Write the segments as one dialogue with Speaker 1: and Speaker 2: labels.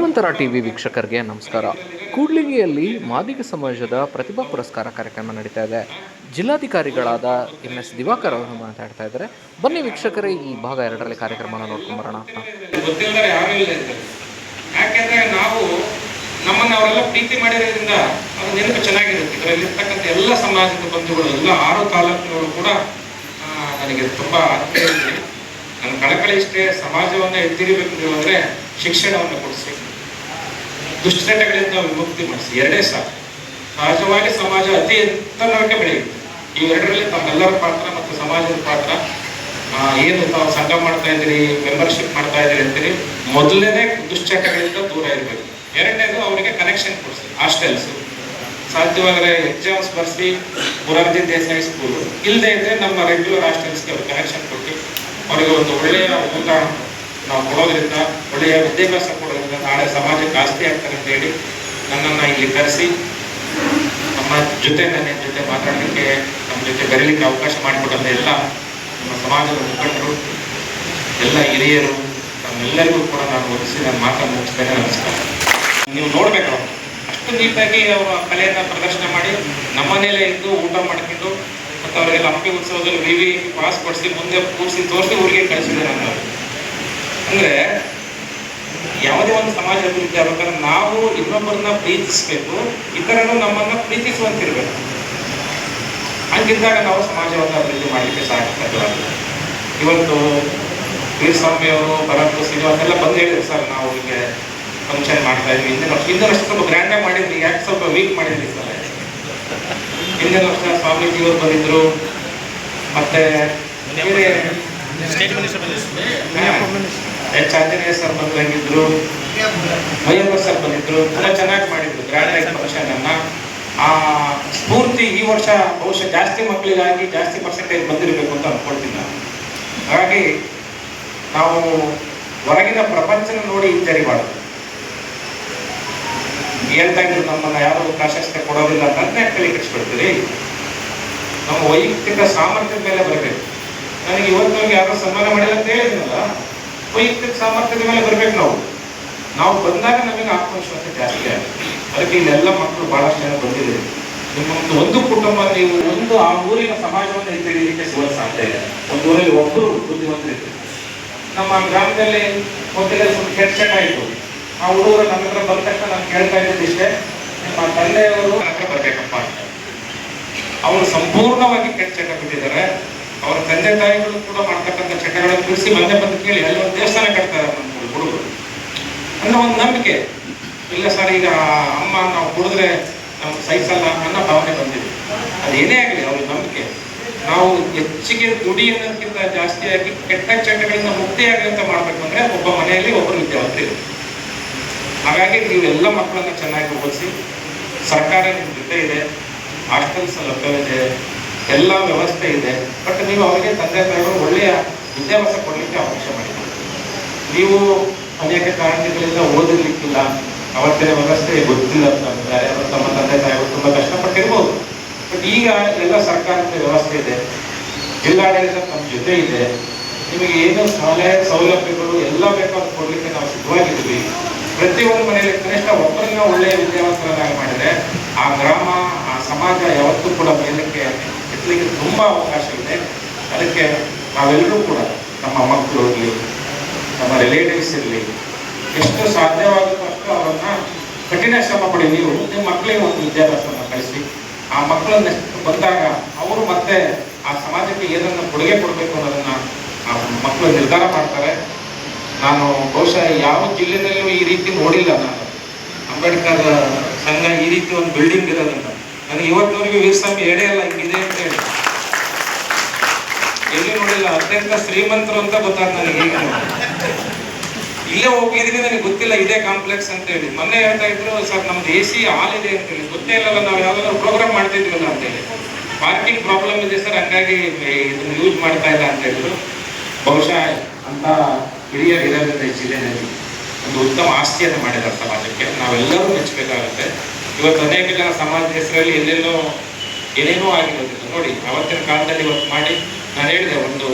Speaker 1: ಹನುಮಂತರ TV ವೀಕ್ಷಕರಿಗೆ ನಮಸ್ಕಾರ. ಕೂಡ್ಲಿಂಗಿಯಲ್ಲಿ ಮಾದಿಗ ಸಮಾಜದ ಪ್ರತಿಭಾ ಪುರಸ್ಕಾರ ಕಾರ್ಯಕ್ರಮ ನಡೀತಾ ಇದೆ. ಜಿಲ್ಲಾಧಿಕಾರಿಗಳಾದ ಎಂ ಎಸ್ ದಿವಾಕರ್ ಅವರು ಮಾತಾಡ್ತಾ ಇದ್ದಾರೆ. ಬನ್ನಿ ವೀಕ್ಷಕರೇ, ಈ ಭಾಗ ಎರಡರಲ್ಲಿ ಕಾರ್ಯಕ್ರಮನ ನೋಡ್ಕೊಂಡು ಬರೋಣ ಅಂತ
Speaker 2: ಯಾಕೆಂದ್ರೆ ನಾವು ನಮ್ಮನ್ನ ಅವರೆಲ್ಲ ಪ್ರೀತಿ ಮಾಡಿರೋದ್ರಿಂದ ಅದು ನೆನಪು ಚೆನ್ನಾಗಿರುತ್ತೆ. ಇದರಲ್ಲಿ ಇರ್ತಕ್ಕಂಥ ಎಲ್ಲ ಸಮಾಜದ ಬಂಧುಗಳು, ಎಲ್ಲ ಆರು ತಾಲೂಕಿನವರು ಕೂಡ ನನಗೆ ತುಂಬಾ. ನನ್ನ ಕಳಕಳಿ ಇಷ್ಟೇ ಸಮಾಜವನ್ನ ಎತ್ತಿರಿಬೇಕು ಅಂದ್ರೆ ಶಿಕ್ಷಣವನ್ನು ಕೊಡಿಸಿ ದುಶ್ಚಟಗಳಿಂದ ವಿಮುಕ್ತಿ ಮಾಡಿಸಿ. ಎರಡೇ ಸಾಕು. ಸಹಜವಾಗಿ ಸಮಾಜ ಅತಿ ಎತ್ತರಕ್ಕೆ ಬೆಳೆಯುತ್ತೆ. ಈ ಎರಡರಲ್ಲಿ ತಮ್ಮೆಲ್ಲರ ಪಾತ್ರ ಮತ್ತು ಸಮಾಜದ ಪಾತ್ರ ಏನು ತಾವು ಸಂಘ ಮಾಡ್ತಾ ಇದ್ದೀರಿ ಮೆಂಬರ್ಶಿಪ್ ಮಾಡ್ತಾ ಇದ್ದೀರಿ ಅಂತೀರಿ, ಮೊದಲನೇ ದುಶ್ಚಟಗಳಿಂದ ದೂರ ಇರಬೇಕು. ಎರಡನೇದು ಅವರಿಗೆ ಕನೆಕ್ಷನ್ ಕೊಡಿಸಿ. ಹಾಸ್ಟೆಲ್ಸ್ ಸಾಧ್ಯವಾದರೆ ಎಕ್ಸಾಮ್ಸ್ ಬರೆಸಿ ಮುರಾರ್ಜಿ ದೇಸಾಯಿ ಸ್ಕೂಲು ಇಲ್ಲದೆ ಇದ್ದರೆ ನಮ್ಮ ರೆಗ್ಯುಲರ್ ಹಾಸ್ಟೆಲ್ಸ್ಗೆ ಅವ್ರು ಕನೆಕ್ಷನ್ ಕೊಟ್ಟು, ಅವರಿಗೆ ಒಂದು ಒಳ್ಳೆಯ ಊಟ ನಾವು ಕೊಡೋದ್ರಿಂದ, ಒಳ್ಳೆಯ ವಿದ್ಯಾಭ್ಯಾಸ ಕೊಡೋದ್ರಿಂದ ನಾಳೆ ಸಮಾಜಕ್ಕೆ ಆಸ್ತಿ ಆಗ್ತಾರೆ ಅಂತ ಹೇಳಿ ನನ್ನನ್ನು ಇಲ್ಲಿ ಕರೆಸಿ ನಮ್ಮ ಜೊತೆ ನನ್ನ ಜೊತೆ ಮಾತಾಡಲಿಕ್ಕೆ, ನಮ್ಮ ಜೊತೆ ಬರೀಲಿಕ್ಕೆ ಅವಕಾಶ ಮಾಡಿಕೊಟ್ಟಂತ ಎಲ್ಲ ನಮ್ಮ ಸಮಾಜದ ಮುಖಂಡರು, ಎಲ್ಲ ಹಿರಿಯರು, ನಮ್ಮೆಲ್ಲರಿಗೂ ಕೂಡ ನಾನು ಒದಿಸಿ ನನ್ನ ಮಾತನ್ನು ಮುಗಿಸ್ತೇನೆ ನಮಸ್ಕಾರ ನೀವು ನೋಡ್ಬೇಕು. ಅಷ್ಟು ನೀಟಾಗಿ ಅವರು ಕಲೆಯನ್ನು ಪ್ರದರ್ಶನ ಮಾಡಿ ನಮ್ಮನೇಲೆ ಇದ್ದು ಊಟ ಮಾಡ್ಕೊಂಡು ಮತ್ತು ಅವರಿಗೆಲ್ಲ ಹಂಪಿ ಉತ್ಸವದಲ್ಲಿ ವಿ ವಿ ಪಾಸ್ ಕೊಡಿಸಿ ಮುಂದೆ ಕೂರಿಸಿ ತೋರಿಸಿ ಊರಿಗೆ ಕಳಿಸಿದೆ ನಾನು ಅಂದ್ರೆ ಯಾವುದೇ ಒಂದು ಸಮಾಜ ಅಭಿವೃದ್ಧಿ ಆಗ್ಬೇಕಾದ್ರೆ ನಾವು ಇನ್ನೊಬ್ಬರನ್ನ ಪ್ರೀತಿಸ್ಬೇಕು ಇತರರು ನಮ್ಮನ್ನ ಪ್ರೀತಿಸುವಂತಿರ್ಬೇಕು. ಹಂಗಿದ್ದಾಗ ನಾವು ಸಮಾಜವನ್ನು ಅಭಿವೃದ್ಧಿ ಮಾಡಲಿಕ್ಕೆ ಸಾಧ್ಯ ಇವತ್ತು ವೀರಸ್ವಾಮಿ ಅವರು ಭರತ್ ಶ್ರೀನಿವಾಸ್ ಎಲ್ಲ ಬಂದು ಹೇಳಿದ್ರು ಸರ್ ನಾವು ಹೀಗೆ ಫಂಕ್ಷನ್ ಮಾಡ್ತಾ ಇದ್ವಿ. ಹಿಂದಿನ ವರ್ಷ ಹಿಂದಿನ ವರ್ಷ ಸ್ವಲ್ಪ ಗ್ರ್ಯಾಂಡಾಗಿ ಮಾಡಿದ್ವಿ ಯಾಕೆ ಸ್ವಲ್ಪ ವೀಕ್ ಮಾಡಿದ್ವಿ ಸರ್? ಹಿಂದಿನ ವರ್ಷ ಸ್ವಾಮೀಜಿಯವರು ಬಂದಿದ್ರು. ಮತ್ತೆ ಬೇರೆ ಎಚ್ ಆಂಜನೇಯ ಸರ್ ಬಂದಂಗಿದ್ರು ಮಯ್ಯಪ್ಪ ಸರ್ ಬಂದಿದ್ರು, ಎಲ್ಲ ಚೆನ್ನಾಗಿ ಮಾಡಿದ್ರು. ಗ್ರಾಂಡ್ ಅನ್ನ ಆ, ಸ್ಫೂರ್ತಿ ಈ ವರ್ಷ ಬಹುಶಃ ಜಾಸ್ತಿ ಮಕ್ಕಳಿಗಾಗಿ ಜಾಸ್ತಿ ಪರ್ಸೆಂಟೇಜ್ ಬಂದಿರಬೇಕು ಅಂತ ಅನ್ಕೊಳ್ತೀನಿ ನಾನು. ಹಾಗಾಗಿ ನಾವು ಹೊರಗಿನ ಪ್ರಪಂಚನ ನೋಡಿ ಹಿಂಜರಿಬಾರ್ದು ಹೇಳ್ತಾ ಇದ್ರು ನಮ್ಮನ್ನ ಯಾರು ಪ್ರಾಶಸ್ತ್ಯ ಕೊಡೋದಿಲ್ಲ ಅಂತ ಅದನ್ನೇ ತಲೆ ಕೆಡಿಸ್ಬಿಡ್ತೀರಿ ನಮ್ಮ ವೈಯಕ್ತಿಕ ಸಾಮರ್ಥ್ಯದ ಮೇಲೆ ಬರಬೇಕು. ನನಗೆ ಇವತ್ತು ಯಾರು ಸನ್ಮಾನ ಮಾಡಿಲ್ಲ ಅಂತ ಹೇಳಿದ್ನಲ್ಲ? ವೈಯಕ್ತಿಕ ಸಾಮರ್ಥ್ಯದ ಮೇಲೆ ಬರ್ಬೇಕು ನಾವು. ನಾವು ಬಂದಾಗ ನಮಗೆ ಆತ್ಮವಿಶ್ವಾಸ ಜಾಸ್ತಿ ಆಗುತ್ತೆ. ಅದಕ್ಕೆ ಇಲ್ಲೆಲ್ಲ ಮಕ್ಕಳು ಬಹಳಷ್ಟು ಜನ ಬಂದಿದೆ ನಿಮ್ಮ ಒಂದು ಕುಟುಂಬ ನೀವು ಒಂದು ಆ ಊರಿನ ಸಮಾಜವನ್ನು ಎತ್ತಿಡಲಿಕ್ಕೆ ಸಿಗಲು ಸಾಧ್ಯ ಇದೆ. ಒಂದು ಊರಲ್ಲಿ ಒಬ್ಬರು ಬುದ್ಧಿವಂತರಿದ್ರು ನಮ್ಮ ಗ್ರಾಮದಲ್ಲಿ ಮೊದಲೇ ಸ್ವಲ್ಪ ಕೆಟ್ಟ ಆಯಿತು. ಆ ಹುಡುಗರು ನನ್ನ ಹತ್ರ ಬಂದ ತಕ್ಷಣ ನಾನು ಕೇಳ್ತಾ ಇದ್ದೀನಿ ಇಷ್ಟೇ. ನಿಮ್ಮ ತಂದೆಯವರು ನನ್ನ ಹತ್ರ ಬರಬೇಕಪ್ಪ ಅಂತ. ಅವರು ಸಂಪೂರ್ಣವಾಗಿ ಕೆಟ್ಟ ಚಟ ಬಿಟ್ಟಿದ್ದಾರೆ. ಅವರ ತಂದೆ ತಾಯಿಗಳು ಕೂಡ ಮಾಡ್ತಕ್ಕಂಥ ಚಟಗಳನ್ನು ತಿಳಿಸಿ ಬಂದೆ ಬಂದು ಕೇಳಿ ಅಲ್ಲಿ ಒಂದು ದೇವಸ್ಥಾನ ಕಟ್ತಾರೆ ನಮ್ಮ ಹುಡುಗರು. ಅನ್ನೋ ಒಂದು ನಂಬಿಕೆ. ಇಲ್ಲ ಸರ್, ಈಗ ಅಮ್ಮ ನಾವು ಕುಡಿದ್ರೆ ನಮ್ಗೆ ಸಹಿಸಲ್ಲ ಅನ್ನೋ ಭಾವನೆ ಬಂದಿದೆ. ಅದೇನೇ ಆಗಲಿ, ಅವ್ರ ನಂಬಿಕೆ. ನಾವು ಹೆಚ್ಚಿಗೆ ದುಡಿ ಅನ್ನೋದಕ್ಕಿಂತ ಜಾಸ್ತಿಯಾಗಿ ಕೆಟ್ಟ ಚಟಗಳಿಂದ ಅಂತ ಮಾಡ್ಬೇಕು ಅಂದ್ರೆ ಒಬ್ಬ ಮನೆಯಲ್ಲಿ ಒಬ್ಬರು ವಿದ್ಯಾವಂತರು ಹಾಗಾಗಿ ನೀವೆಲ್ಲ ಮಕ್ಕಳನ್ನ ಚೆನ್ನಾಗಿ ಓದಿಸಿ ಸರ್ಕಾರ ನಿಮ್ಮ ಜೊತೆ ಇದೆ, ಹಾಸ್ಟೆಲ್ಸ್ ಲಭ್ಯವಿದೆ ಎಲ್ಲ ವ್ಯವಸ್ಥೆ ಇದೆ. ಬಟ್ ನೀವು ಅವರಿಗೆ ತಂದೆ ತಾಯಿಗಳು ಒಳ್ಳೆಯ ವಿದ್ಯಾಭ್ಯಾಸ ಕೊಡಲಿಕ್ಕೆ ಅವಕಾಶ ಮಾಡಿಕೊಡಿ. ನೀವು ಅನೇಕ ಕಾರಣಗಳಿಂದ ಓದಿರ್ಲಿಕ್ಕಿಲ್ಲ. ಅವತ್ತಿನ ವ್ಯವಸ್ಥೆ ಗೊತ್ತಿಲ್ಲ ಅಂತಾರೆ. ಅವರು ತಮ್ಮ ತಂದೆ ತಾಯಿಗಳು ತುಂಬಾ ಕಷ್ಟಪಟ್ಟಿರ್ಬೋದು. ಬಟ್ ಈಗ ಎಲ್ಲ ಸರ್ಕಾರದ ವ್ಯವಸ್ಥೆ ಇದೆ. ಜಿಲ್ಲಾಡಳಿತ ನಮ್ಮ ಜೊತೆ ಇದೆ. ನಿಮಗೆ ಏನು ಸಲಹೆ ಸೌಲಭ್ಯಗಳು ಎಲ್ಲ ಬೇಕಾದ ಕೊಡಲಿಕ್ಕೆ ಕೊಡ್ಲಿಕ್ಕೆ ನಾವು ಸಿದ್ಧವಾಗಿದ್ದೀವಿ. ಪ್ರತಿಯೊಂದು ಮನೆಯಲ್ಲಿ ಕನಿಷ್ಠ ಒಬ್ಬರನ್ನ ಒಳ್ಳೆಯ ವಿದ್ಯಾವಂತರನ್ನಾಗಿ ಮಾಡಿದ್ರೆ ಆ ಗ್ರಾಮ, ಆ ಸಮಾಜ ಯಾವತ್ತೂ ಕೂಡ ಮೇಲಕ್ಕೆ ಎತ್ತಲಿಕ್ಕೆ ತುಂಬ ಅವಕಾಶ ಇದೆ. ಅದಕ್ಕೆ ನಾವೆಲ್ಲರೂ ಕೂಡ ನಮ್ಮ ಮಕ್ಕಳು ಇರಲಿ ನಮ್ಮ ರಿಲೇಟಿವ್ಸ್ ಇರಲಿ ಎಷ್ಟು ಸಾಧ್ಯವಾಗುತ್ತೋ ಅಷ್ಟು ಅವರನ್ನು ಕಠಿಣ ಶ್ರಮ ಪಡಿ ನೀವು ನಿಮ್ಮ ಮಕ್ಕಳಿಗೆ ಒಂದು ವಿದ್ಯಾಭ್ಯಾಸವನ್ನು ಕಳಿಸಿ ಆ ಮಕ್ಕಳನ್ನ ಬಂದಾಗ ಅವರು ಮತ್ತೆ ಆ ಸಮಾಜಕ್ಕೆ ಏನನ್ನು ಕೊಡುಗೆ ಕೊಡಬೇಕು ಅನ್ನೋದನ್ನು ಆ ಮಕ್ಕಳು ನಿರ್ಧಾರ ಮಾಡ್ತಾರೆ. ನಾನು ಬಹುಶಃ ಯಾವ ಜಿಲ್ಲೆಯಲ್ಲೂ ಈ ರೀತಿ ನೋಡಿಲ್ಲ ನಾನು. ಅಂಬೇಡ್ಕರ್ ಸಂಘ ಈ ರೀತಿ ಒಂದು ಬಿಲ್ಡಿಂಗ್ ಇರೋದನ್ನ. ನನಗೆ ಇವತ್ತಿನವರೆಗೂ ವೀರಸ್ವಾಮಿ ಎಡೆ ಅಲ್ಲ, ಹಿಂಗಿದೆ ಅಂತ ಹೇಳಿ. ಎಲ್ಲಿ ನೋಡಿಲ್ಲ, ಅತ್ಯಂತ ಶ್ರೀಮಂತರು ಅಂತ ಗೊತ್ತಾಗ ನನಗೆ ಈಗ ಇಲ್ಲೇ ಹೋಗಿದ್ದೀನಿ, ನನಗೆ ಗೊತ್ತಿಲ್ಲ, ಇದೇ ಕಾಂಪ್ಲೆಕ್ಸ್ ಅಂತ ಹೇಳಿ. ಮೊನ್ನೆ ಹೇಳ್ತಾ ಇದ್ರು, ಸರ್, ನಮ್ದು ಎ ಸಿ ಹಾಲ್ ಇದೆ ಅಂತ ಹೇಳಿ. ಗೊತ್ತೇ ಇಲ್ಲಲ್ಲ, ನಾವು ಯಾವ್ದಾದ್ರು ಪ್ರೋಗ್ರಾಮ್ ಮಾಡ್ತಿದ್ವಲ್ಲ ಅಂತ ಹೇಳಿ. ಪಾರ್ಕಿಂಗ್ ಪ್ರಾಬ್ಲಮ್ ಇದೆ ಸರ್, ಹಂಗಾಗಿ ಇದನ್ನ ಯೂಸ್ ಮಾಡ್ತಾ ಇಲ್ಲ ಅಂತ ಹೇಳಿದ್ರು. ಬಹುಶಃ ಅಂತ ಹಿರಿಯರು ಇರೋದ್ರಿಂದ ಈ ಜಿಲ್ಲೆಯಲ್ಲಿ ಒಂದು ಉತ್ತಮ ಆಸ್ತಿಯನ್ನು ಮಾಡಿದ್ದಾರೆ ಸಮಾಜಕ್ಕೆ ನಾವೆಲ್ಲರೂ ಮೆಚ್ಚಬೇಕಾಗುತ್ತೆ. ಇವತ್ತು ಅನೇಕ ಜನ ಸಮಾಜದ ಹೆಸರಲ್ಲಿ ಎಲ್ಲೆಲ್ಲೋ ಏನೇನೋ ಆಗಿರೋದಿಲ್ಲ ನೋಡಿ, ಅವತ್ತಿನ ಕಾಲದಲ್ಲಿ ಇವತ್ತು ಮಾಡಿ ನಾನು ಹೇಳಿದೆ, ಒಂದು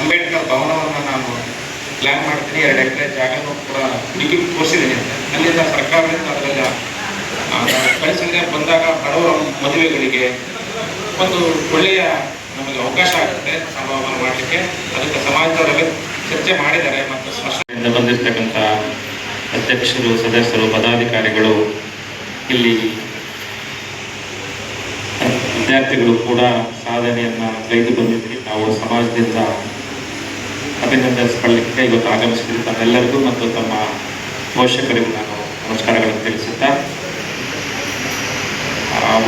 Speaker 2: ಅಂಬೇಡ್ಕರ್ ಭವನವನ್ನು ನಾನು ಪ್ಲ್ಯಾನ್ ಮಾಡ್ತೀನಿ. ಎರಡು ಎಕರೆ ಜಾಗನೂ ಕೂಡ ಬಿಗಿ ತೋರಿಸಿದ್ದೀನಿ ಅಲ್ಲಿಂದ ಸರ್ಕಾರದಿಂದ ಅದರಲ್ಲ ಕಳಿಸಿದ್ರೆ ಬಂದಾಗ ಬಡವರ ಮದುವೆಗಳಿಗೆ ಒಂದು ಒಳ್ಳೆಯ ನಮಗೆ ಅವಕಾಶ ಆಗುತ್ತೆ ಸಂಭಾವನೆ ಮಾಡಲಿಕ್ಕೆ. ಅದಕ್ಕೆ ಸಮಾಜದವರೆಲ್ಲ ಚರ್ಚೆ ಮಾಡಿದ್ದಾರೆ ಮತ್ತು ಸ್ಪಷ್ಟದಿಂದ ಬಂದಿರತಕ್ಕಂಥ ಅಧ್ಯಕ್ಷರು, ಸದಸ್ಯರು, ಪದಾಧಿಕಾರಿಗಳು ಇಲ್ಲಿ ವಿದ್ಯಾರ್ಥಿಗಳು ಕೂಡ ಸಾಧನೆಯನ್ನ ಕೈದು ಬಂದಿದ್ವಿ ನಾವು ಸಮಾಜದಿಂದ ಅಭಿನಂದಿಸಿಕೊಳ್ಳಿಕ್ಕೆ ಇವತ್ತು ಆಗಮಿಸಿದ ತಮ್ಮೆಲ್ಲರಿಗೂ ಮತ್ತು ತಮ್ಮ ಪೋಷಕರಿಗೂ ನಾನು ನಮಸ್ಕಾರಗಳನ್ನು ತಿಳಿಸುತ್ತಾ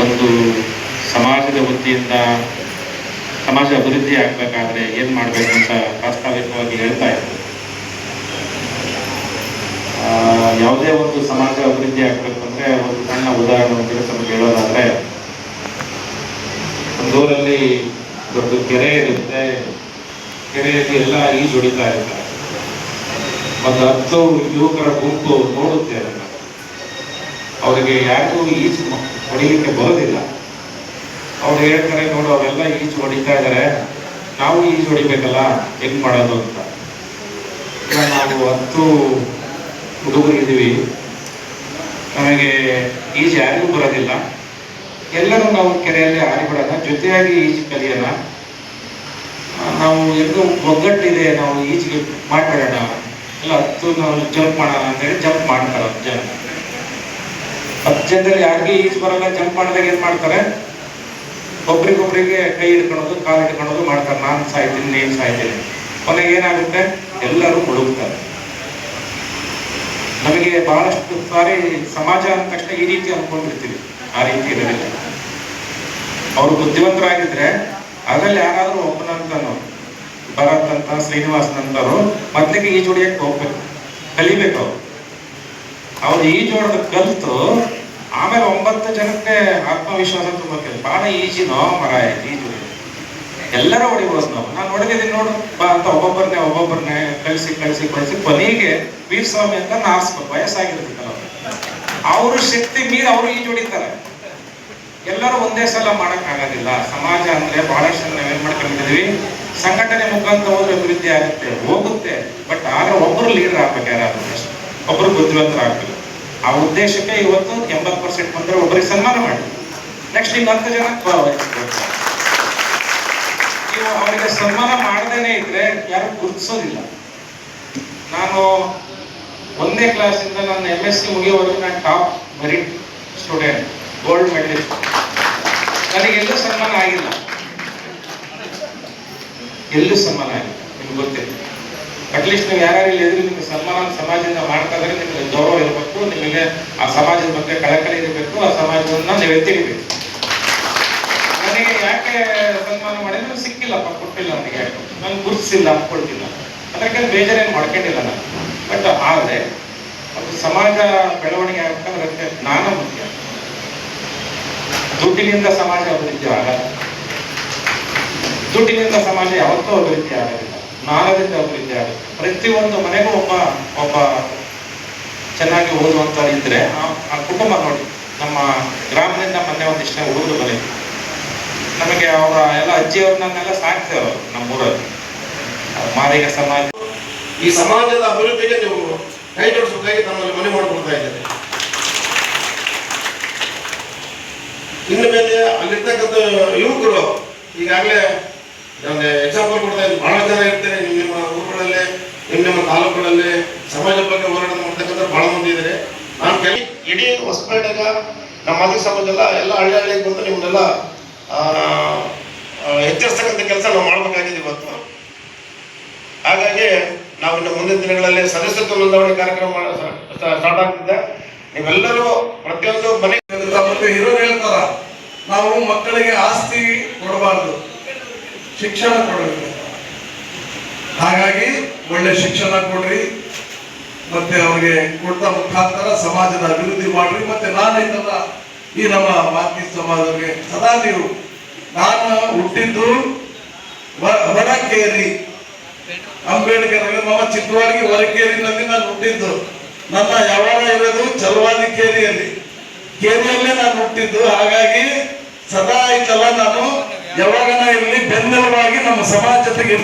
Speaker 2: ಒಂದು ಸಮಾಜದ ವೃತ್ತಿಯಿಂದ ಸಮಾಜ ಅಭಿವೃದ್ಧಿ ಆಗಬೇಕಾದ್ರೆ ಏನು ಮಾಡಬೇಕು ಅಂತ ಪ್ರಾಸ್ತಾವಿಕವಾಗಿ ಹೇಳ್ತಾ ಇದ್ದಾರೆ ಯಾವುದೇ ಒಂದು ಸಮಾಜ ಅಭಿವೃದ್ಧಿ ಆಗಬೇಕು ಅಂದ್ರೆ ಒಂದು ಸಣ್ಣ ಉದಾಹರಣೆ ನಮಗೆ ಹೇಳೋದಾದ್ರೆ ಒಂದು ಊರಲ್ಲಿ ದೊಡ್ಡ ಕೆರೆ ಇರುತ್ತೆ. ಕೆರೆಯಲ್ಲಿ ಎಲ್ಲ ಈಜು ಹೊಡಿತಾ ಇರ್ತಾರೆ. ಒಂದು ಹತ್ತು ಯುವಕರ ಗುಂಪು ನೋಡುತ್ತೆ ಅದನ್ನ. ಅವರಿಗೆ ಯಾರಿಗೂ ಈಜು ಹೊಡಿಲಿಕ್ಕೆ ಬರೋದಿಲ್ಲ. ಅವ್ರು ಹೇಳ್ತಾರೆ ನೋಡು, ಅವರೆಲ್ಲ ಈಜು ಹೊಡಿತಾ ಇದ್ದಾರೆ ನಾವು ಈಜು ಹೊಡಿಬೇಕಲ್ಲ, ಹೆಂಗ್ ಮಾಡೋದು ಅಂತ. ನಾವು ಹತ್ತು ಹುಡುಗರು ಇದ್ದೀವಿ ನಮಗೆ ಈಜು ಯಾರಿಗೂ ಬರೋದಿಲ್ಲ. ಎಲ್ಲರೂ ನಾವು ಕೆರೆಯಲ್ಲಿ ಆಡಿಬಿಡೋಣ. ಜೊತೆಯಾಗಿ ಈಜು ಕಲಿಯೋಣ. ನಾವು ಎಲ್ಲರೂ ಒಗ್ಗಟ್ಟಿದೆ ನಾವು ಈಜಿಗೆ ಮಾಡಿಬಿಡೋಣ. ಎಲ್ಲ ಹತ್ತು ನಾವು ಜಂಪ್ ಮಾಡೋಣ ಅಂತೇಳಿ ಜಂಪ್ ಮಾಡ್ತಾರೆ ಹತ್ತು ಜನ. ಹತ್ತು ಜನದಲ್ಲಿ ಯಾರಿಗೆ ಈಜು ಬರಲ್ಲ, ಜಂಪ್ ಮಾಡಿದಾಗ ಏನು ಮಾಡ್ತಾರೆ? ಒಬ್ರಿಗೊಬ್ರಿಗೆ ಕೈ ಹಿಡ್ಕೊಳೋದು, ಕಾಲು ಹಿಡ್ಕೊಳೋದು ಮಾಡ್ತಾರೆ. ನಾನು ಸಾಯ್ತೀನಿ, ನೀನು ಸಾಯ್ತೀನಿ. ಕೊನೆಗೆ ಏನಾಗುತ್ತೆ? ಎಲ್ಲರೂ ಮುಳುಗ್ತಾರೆ. ನಮಗೆ ಬಹಳಷ್ಟು ಸಾರಿ ಸಮಾಜ ಅಂದ ತಕ್ಷಣ ಈ ರೀತಿ ಅನ್ಕೊಂಡಿರ್ತೀವಿ. ಆ ರೀತಿ ಇರಲಿಲ್ಲ ಅವರು ಬುದ್ಧಿವಂತರಾಗಿದ್ರೆ ಅದ್ರಲ್ಲಿ ಯಾರಾದ್ರೂ ಒಬ್ಬನಂತನು ಭರತ್ ಅಂತ ಶ್ರೀನಿವಾಸನಂತರು ಮೊದಲಿಗೆ ಈಜು ಹೊಡಿಯಕ್ಕೆ ಹೋಗ್ಬೇಕು, ಕಲಿಬೇಕು ಅವ್ರು. ಅವ್ರು ಈ ಜೋಡದ ಕಲಿತು ಆಮೇಲೆ ಒಂಬತ್ತು ಜನಕ್ಕೆ ಆತ್ಮವಿಶ್ವಾಸ ತುಂಬಕ್ಕೆ ಬಹಳ ಈಜಿನೋ ಮರ ಈಜು. ಎಲ್ಲರೂ ಹೊಡಿಬೋದು ನಾವು. ನಾನು ನೋಡಿದ್ದೀನಿ ನೋಡು, ಬಾ ಅಂತ ಒಬ್ಬೊಬ್ಬರನ್ನೇ ಒಬ್ಬೊಬ್ಬರನ್ನೇ ಕಳಿಸಿ ಕಳಿಸಿ ಕಳಿಸಿ ಕೊನೆಗೆ ವೀರ್ ಸ್ವಾಮಿ ಅಂತ ನಾರಿಸ್ಬೇಕು ವಯಸ್ಸಾಗಿರ್ತಿತ್ತಲ್ಲ ಅವರು. ಶಕ್ತಿ ಮೀರಿ ಅವರು ಈಜು ಹೊಡಿತಾರೆ. ಎಲ್ಲರೂ ಒಂದೇ ಸಲ ಮಾಡಕ್ ಆಗೋದಿಲ್ಲ. ಸಮಾಜ ಅಂದ್ರೆ ಬಹಳಷ್ಟು ನಾವೇನು ಮಾಡ್ಕೊಂಡಿದೀವಿ ಸಂಘಟನೆ ಮುಖಾಂತರ ಹೋದ್ರೆ ಅಭಿವೃದ್ಧಿ ಆಗುತ್ತೆ, ಹೋಗುತ್ತೆ. ಬಟ್ ಆದ್ರೆ ಒಬ್ಬರು ಲೀಡರ್ ಆಗ್ಬೇಕು ಯಾರಾದ್ರೂ ಒಬ್ರು ಒಬ್ಬರು ಬುದ್ಧಿವಂತರಾಗ್ಬೇಕು ಆ ಉದ್ದೇಶಕ್ಕೆ ಇವತ್ತು ಎಂಬತ್ತು ಪರ್ಸೆಂಟ್ ಬಂದ್ರೆ ಒಬ್ಬರಿಗೆ ಸನ್ಮಾನ ಮಾಡಿ. ನೆಕ್ಸ್ಟ್ ಇನ್ನು ಹತ್ತು ಜನ ನೀವು ಅವರಿಗೆ ಸನ್ಮಾನ ಮಾಡದೇನೆ ಇದ್ರೆ ಯಾರು ಗುರುತಿಸೋದಿಲ್ಲ. ನಾನು ಒಂದನೇ ಕ್ಲಾಸಿಂದ ನನ್ನ ಎಂ ಎಸ್ ಸಿ ಮುಗಿಯೋವರೆಗೂ ನಾನು top merit student, gold medalist. ನನಗೆ ಎಲ್ಲೂ ಸನ್ಮಾನ ಆಗಿಲ್ಲ. ಎಲ್ಲೂ ಸನ್ಮಾನ ಆಗಿಲ್ಲ, ನಿಮ್ಗೆ ಗೊತ್ತಿಲ್ಲ ಅಟ್ಲೀಸ್ಟ್ ನೀವು ಯಾರು ಇಲ್ಲಿ ಎದುರು ನಿಮ್ಗೆ ಸನ್ಮಾನ ಸಮಾಜದಿಂದ ಮಾಡ್ತಾ ಇದ್ರೆ ನಿಮಗೆ ಗೌರವ ಇರಬೇಕು, ನಿಮಗೆ ಆ ಸಮಾಜದ ಬಗ್ಗೆ ಕಳಕಳಿ ಇರಬೇಕು, ಆ ಸಮಾಜವನ್ನ ನೀವು ಎತ್ತಿರಬೇಕು ನನಗೆ ಸನ್ಮಾನ ಮಾಡಿದ್ರೆ ಸಿಕ್ಕಿಲ್ಲಪ್ಪ, ಕೊಟ್ಟಿಲ್ಲ ನನಗೆ ಯಾಕೆ ನಾನು ಗುರುತಿಸಿಲ್ಲ ಕೊಡ್ತಿಲ್ಲ ಅದಕ್ಕೆ ಬೇಜಾರೇನು ಮಾಡ್ಕೊಂಡಿಲ್ಲ ನಾನು. ಬಟ್ ಆದರೆ, ಅದು ಸಮಾಜ ಬೆಳವಣಿಗೆ ಆಗ್ಬೇಕಂದ್ರೆ ಅದಕ್ಕೆ ಜ್ಞಾನ ಮುಖ್ಯ. ದುಡ್ಡಿನಿಂದ ಸಮಾಜ ಅಭಿವೃದ್ಧಿ ಆಗಲ್ಲ. ದುಡ್ಡಿನಿಂದ ಸಮಾಜ ಯಾವತ್ತೂ ಅಭಿವೃದ್ಧಿ ಆಗೋದಿಲ್ಲ. ಜ್ಞಾನದಿಂದ ಅಭಿವೃದ್ಧಿ ಆಗುತ್ತೆ ಪ್ರತಿಯೊಂದು ಮನೆಗೂ ಒಬ್ಬ ಒಬ್ಬ ಚೆನ್ನಾಗಿ ಓದುವಂತ ಇದ್ರೆ ಆ- ಕುಟುಂಬ ನೋಡಿ, ನಮ್ಮ ಗ್ರಾಮದಿಂದ ಮೊನ್ನೆ ಒಂದಿಷ್ಟು ಹುಡುಗರು ಬಂದಿದ್ರು ನಮಗೆ ಅವರ ಎಲ್ಲ ಅಜ್ಜಿಯವ್ರನ್ನೆಲ್ಲ ಸಾಕ್ತೇವೆ ನಮ್ಮೂರಲ್ಲಿ. ಮಾದಿಗ ಸಮಾಜ.
Speaker 3: ಈ ಸಮಾಜದ ಅಭಿವೃದ್ಧಿಗೆ ನೀವು ಕೈ ಜೋಡಿಸಬೇಕಾಗಿ ನಮ್ಮಲ್ಲಿ ಮನೆ ಮಾಡಿಕೊಡ್ತಾ ಇದ್ದಾರೆ ಇನ್ನು ಮೇಲೆ ಅಲ್ಲಿರ್ತಕ್ಕಂಥ ಯುವಕರು, ಈಗಾಗಲೇ ಒಂದು ಎಕ್ಸಾಂಪಲ್ ಕೊಡ್ತಾ ಇದ್ದೀನಿ ಬಹಳ ಜನ ಇರ್ತಾರೆ ನಿಮ್ಮ ನಿಮ್ಮ ಊರುಗಳಲ್ಲಿ ನಿಮ್ಮ ನಿಮ್ಮ ತಾಲೂಕುಗಳಲ್ಲಿ. ಸಮಾಜದ ಬಗ್ಗೆ ಹೋರಾಟ ಮಾಡ್ತಕ್ಕಂಥ ಬಹಳ ಮಂದಿ ಇದ್ದಾರೆ. ನಾನು ಕೆಲ ಇಡೀ ಹೊಸಪೇಟೆಗ ನಮ್ಮ ಮಾದಿ ಸಮಾಜ ಎಲ್ಲ ಎಲ್ಲ ಹಳ್ಳಿ ಹಳ್ಳಿಗೆ ಬಂದು ನಿಮ್ಮನ್ನೆಲ್ಲ ಎಚ್ಚರಿಸ್ತಕ್ಕಂಥ ಕೆಲಸ ನಾವು ಮಾಡಬೇಕಾಗಿದೆ ಇವತ್ತು. ಹಾಗಾಗಿ ನಾವು ಇನ್ನು ಮುಂದಿನ ದಿನಗಳಲ್ಲಿ ಸದಸ್ಯತ್ವ ನೋಂದಣಿ ಕಾರ್ಯಕ್ರಮ ಸ್ಟಾರ್ಟ್ ಆಗ್ತಿದೆ. ನೀವೆಲ್ಲರೂ ಪ್ರತಿಯೊಂದು ಮನೆ
Speaker 4: ಮತ್ತೆ ಹಿರಿಯರು ಹೇಳ್ತಾರ, ನಾವು ಮಕ್ಕಳಿಗೆ ಆಸ್ತಿ ಕೊಡಬಾರದು, ಶಿಕ್ಷಣ ಕೊಡಬೇಕು. ಹಾಗಾಗಿ ಒಳ್ಳೆ ಶಿಕ್ಷಣ ಕೊಡ್ರಿ, ಮತ್ತೆ ಅವರಿಗೆ ಕೊಡ್ತಾ ಮುಖಾಂತರ ಸಮಾಜದ ಅಭಿವೃದ್ಧಿ ಮಾಡ್ರಿ, ಮತ್ತೆ ನಾನು ಈ ನಮ್ಮ ಮಾತಿ ಸಮಾಜಕ್ಕೆ ಸದಾ ನೀವು ನಾನು ಹುಟ್ಟಿದ್ದು ಹೊರಕೇರಿ ಅಂಬೇಡ್ಕರ್ ನಮ್ಮ ಚಿಕ್ಕವಾಗಿ ಹೊರಕೇರಿನಲ್ಲಿ ನಾನು ಹುಟ್ಟಿದ್ದು. ನನ್ನ ಯಾವಾಗ ಇರೋದು? ಚಲವಾದಿ ಕೇರಿಯಲ್ಲಿ ಕೇರಿಯಲ್ಲೇ ನಾನು ಹುಟ್ಟಿದ್ದು. ಹಾಗಾಗಿ ಸದಾ ಆಯ್ತಲ್ಲ ನಾನು. ಯಾವಾಗನ ಇರಲಿ ಬೆನ್ನೆಲುವಾಗಿ ನಮ್ಮ ಸಮಾಜ ಜೊತೆಗೆ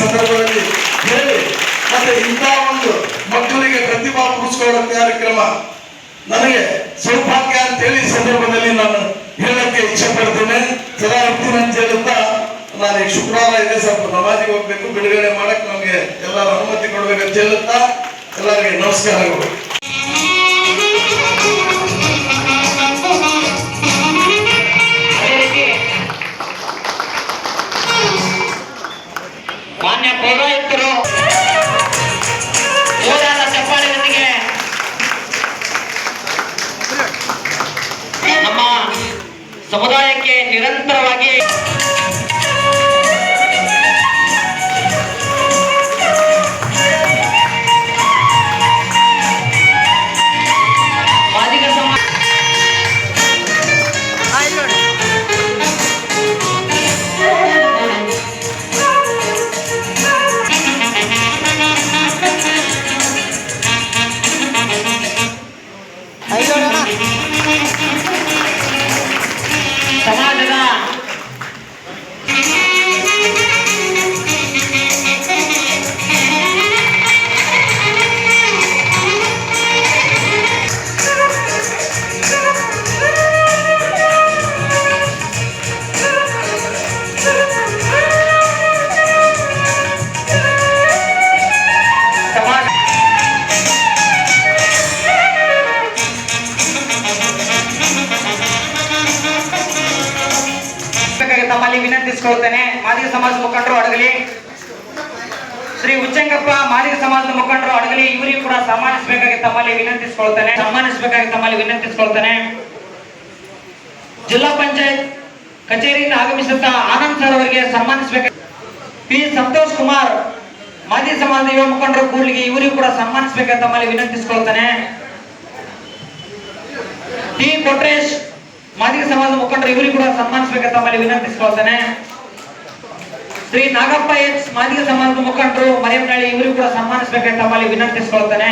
Speaker 4: ಸಂದರ್ಭದಲ್ಲಿ ಹೇಳಿ. ಮತ್ತೆ ಇಂಥ ಒಂದು ಮಕ್ಕಳಿಗೆ ಪ್ರತಿಭಾ ಪುರಸ್ಕಾರ ಕಾರ್ಯಕ್ರಮ ನನಗೆ ಸೌಭಾಗ್ಯ ಅಂತೇಳಿ ಈ ಸಂದರ್ಭದಲ್ಲಿ ನಾನು ಹೇಳಕ್ಕೆ ಇಚ್ಛೆ ಪಡ್ತೇನೆ. ಸದಾ ಇರ್ತೀನಿ ಅಂತ ನಾನು ಈಗ ಶುಕ್ರವಾರ ಇದೆ. ಸ್ವಲ್ಪ ನಮಾಜಿಗೆ ಹೋಗ್ಬೇಕು, ಬಿಡುಗಡೆ ಮಾಡಕ್ ನಮಗೆ ಎಲ್ಲರ ಅನುಮತಿ ಕೊಡ್ಬೇಕಂತ ಹೇಳುತ್ತಾ ಎಲ್ಲರಿಗೆ ನಮಸ್ಕಾರಗಳು
Speaker 5: ಅಡಗಲಿ. ಶ್ರೀ ಉಚ್ಚಂಗಪ್ಪ ಮಾದಿಗ ಸಮಾಜದ ಮುಖಂಡರು ಅಡಗಲಿ. ಇವರಿಗೂ ಕೂಡ ಸನ್ಮಾನಿಸಬೇಕಾಗಿ ತಮ್ಮಲ್ಲಿ ವಿನಂತಿಸಿಕೊಳ್ಳುತ್ತೇನೆ ಸನ್ಮಾನಿಸಬೇಕಾಗಿ ತಮ್ಮಲ್ಲಿ ವಿನಂತಿಸಿಕೊಳ್ಳುತ್ತೇನೆ ಜಿಲ್ಲಾ ಪಂಚಾಯತ್ ಕಚೇರಿಯಿಂದ ಆಗಮಿಸಿದ ಆನಂದ್ ಸರ್ ಅವರಿಗೆ ಸನ್ಮಾನಿಸಬೇಕು ಪಿ ಸಂತೋಷ್ ಕುಮಾರ್ ಮಾಜಿ ಸಮಾಜದ ಯುವ ಮುಖಂಡರು ಕೂಡ್ಲಿಗೆ ಇವರಿಗೂ ಕೂಡ ಸನ್ಮಾನಿಸಬೇಕಂತ ತಮ್ಮಲ್ಲಿ ವಿನಂತಿಸಿಕೊಳ್ತೇನೆ. ಟಿ ಕೊಟ್ರೇಶ್, ಮಾದಿಗ ಸಮಾಜದ ಮುಖಂಡರು ಇವರಿಗೂ ಕೂಡ ಸನ್ಮಾನಿಸಬೇಕಂತ ತಮ್ಮಲ್ಲಿ ವಿನಂತಿಸಿಕೊಳ್ತೇನೆ. ಶ್ರೀ ನಾಗಪ್ಪ ಎಚ್ ಮಾದಿಗ ಸಮಾಜದ ಮುಖಂಡರು ಮರಿಯಮ್ನಳ್ಳಿ ಇವರಿಗೂ ಕೂಡ ಸನ್ಮಾನಿಸಬೇಕಂತ ತಮ್ಮಲ್ಲಿ ವಿನಂತಿಸಿಕೊಳ್ತೇನೆ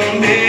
Speaker 6: ಅಂಬೇಡ್ಕರಂತಾಗು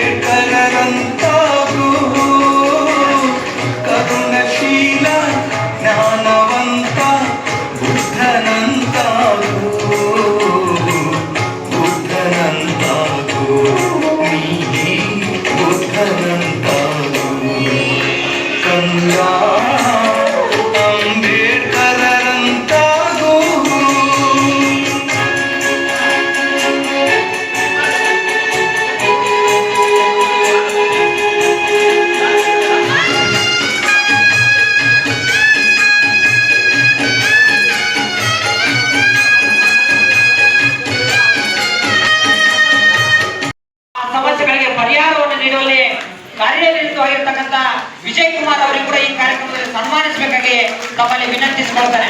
Speaker 5: ವಿಜಯ್ ಕುಮಾರ್ ಅವರಿಗೆ ಕೂಡ ಈ ಕಾರ್ಯಕ್ರಮದಲ್ಲಿ ಸನ್ಮಾನಿಸಬೇಕಾಗಿ ತಮ್ಮಲ್ಲಿ ವಿನಂತಿಸಿಕೊಳ್ತಾರೆ